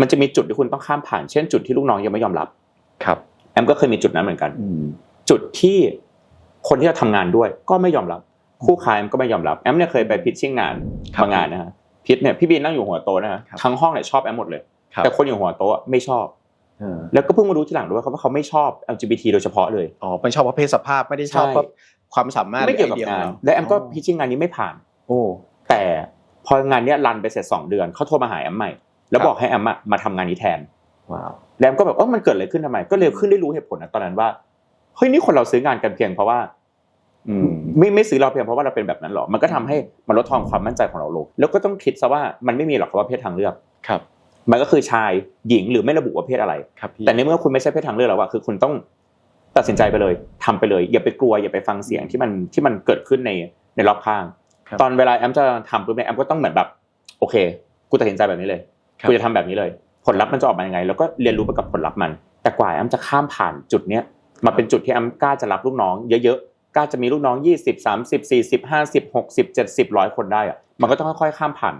มันจะมีจุดที่คุณต้องข้ามผ่าน เช่นจุดที่ลูกน้องยังไม่ยอมรับ ครับ แอมก็เคยมีจุดนั้นเหมือนกันอืมจุดที่คนที่เราทำงานด้วย ก็ไม่ยอมรับ คู่ค้าแอมก็ไม่ยอมรับแอมเนี่ยเคยไปพิชชิ่งงานครับบางงานนะฮะพิชเนี่ยพี่บีนนั่งอยู่หัวโต๊ะนะฮะครับทั้งห้องเนี่ยชอบแอมหมดเลยครับแต่คนอยู่หัวโต๊ะไม่ชอบเออแล้วก็เพิ่งมารู้ทีหลังด้วยครับว่าเขาไม่ชอบ LGBT โดยเฉพาะเลยอ๋อไม่ชอบประเภทสภาพไม่ได้ชอบใช่ว่าความสามารถไม่เกี่ยวกับหรืงานไอเดียขอเรและแอมก็อ๋อพิชชิ่งงานนี้ไม่ผ่าน โอ้แต่พองานเนี้ยรันไปเสร็จสองเดือนเขาโทรมาหาแอมใหม่ แล้วครับบอกให้แอมอะมาทำงานนี้แทนว้าวแล้วแอมก็แบบเออมันเกิดอะไรขึ้นทำไม ก็เร็วขึ้นได้รู้เหตุผลนะตอนนั้นว่าเฮ้ยนี่คนเราซื้องานกันเพียงเพราะว่าอืมไม่ไม่ซื้อเราเพียงเพราะว่าเราเป็นแบบนั้นหรอ มันก็ทำให้มันลดทอนความมั่นใจของเราลง แล้วก็ต้องคิดซะว่ามันไม่มีหรอกคำว่าเพศทางเลือก ครับ มันก็คือชายหญิงหรือไม่ระบุว่าเพศอะไรครับพี่แต่ในเมื่อคุณไม่ใช่เพศทางเลือกแล้วอะคือคุณต้องตัดสินใจไปเลยทำไปเลย อย่าไปกลัว อย่าไปฟังเสียงที่มันที่มันเกิดขึ้นในในรอบข้างครับตอนเวลาแอมจะทำปุ๊บเนี่ยแอมก็ต้องเหมือนแบบ โอเค กูตัดสินใจแบบนี้เลยครับ กูจะทำแบบนี้เลย ผลลัพธ์มันจะออกมายังไง แล้วก็เรียนรู้ไปกับผลลัพธ์มัน แต่กว่าแอมจะข้ามผ่านจุดเนี้ยมาเป็นจุดที่แอมกล้าจะรับลูกน้องเยอะๆกล้าจะมีลูกน้อง 20 30 40 50 60 70ร้อยคนได้อะมันก็ต้องค่อยๆข้ามผ่าน